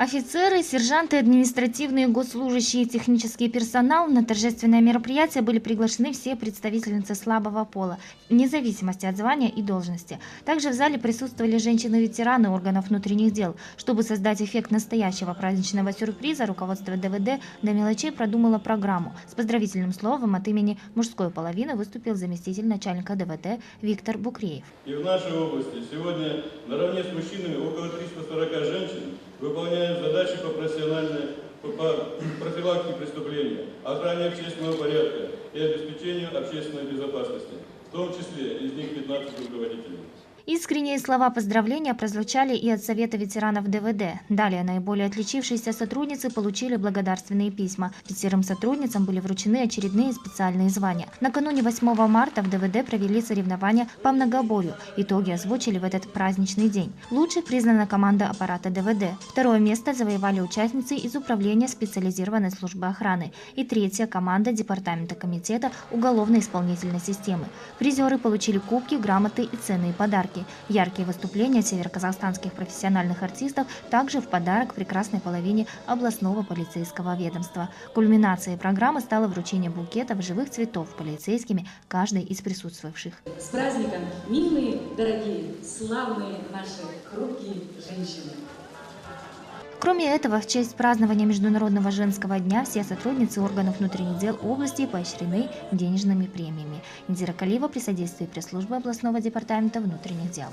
Офицеры, сержанты, административные, госслужащие и технический персонал на торжественное мероприятие были приглашены все представительницы слабого пола, вне зависимости от звания и должности. Также в зале присутствовали женщины-ветераны органов внутренних дел. Чтобы создать эффект настоящего праздничного сюрприза, руководство ДВД до мелочей продумало программу. С поздравительным словом от имени мужской половины выступил заместитель начальника ДВД Виктор Букреев. И в нашей области сегодня наравне с мужчинами около 340 женщин выполняют задачи по профессиональной по профилактике преступлений, охране общественного порядка и обеспечению общественной безопасности, в том числе из них 15 руководителей. Искренние слова поздравления прозвучали и от Совета ветеранов ДВД. Далее наиболее отличившиеся сотрудницы получили благодарственные письма. Пятерым сотрудницам были вручены очередные специальные звания. Накануне 8 марта в ДВД провели соревнования по многоборью. Итоги озвучили в этот праздничный день. Лучшей признана команда аппарата ДВД. Второе место завоевали участницы из Управления специализированной службы охраны. И третья команда Департамента комитета уголовно-исполнительной системы. Призеры получили кубки, грамоты и ценные подарки. Яркие выступления североказахстанских профессиональных артистов также в подарок прекрасной половине областного полицейского ведомства. Кульминацией программы стало вручение букетов живых цветов полицейскими каждой из присутствовавших. С праздником, милые, дорогие, славные наши хрупкие женщины! Кроме этого, в честь празднования Международного женского дня все сотрудницы органов внутренних дел области поощрены денежными премиями. Индира Калива при содействии пресс-службы областного департамента внутренних дел.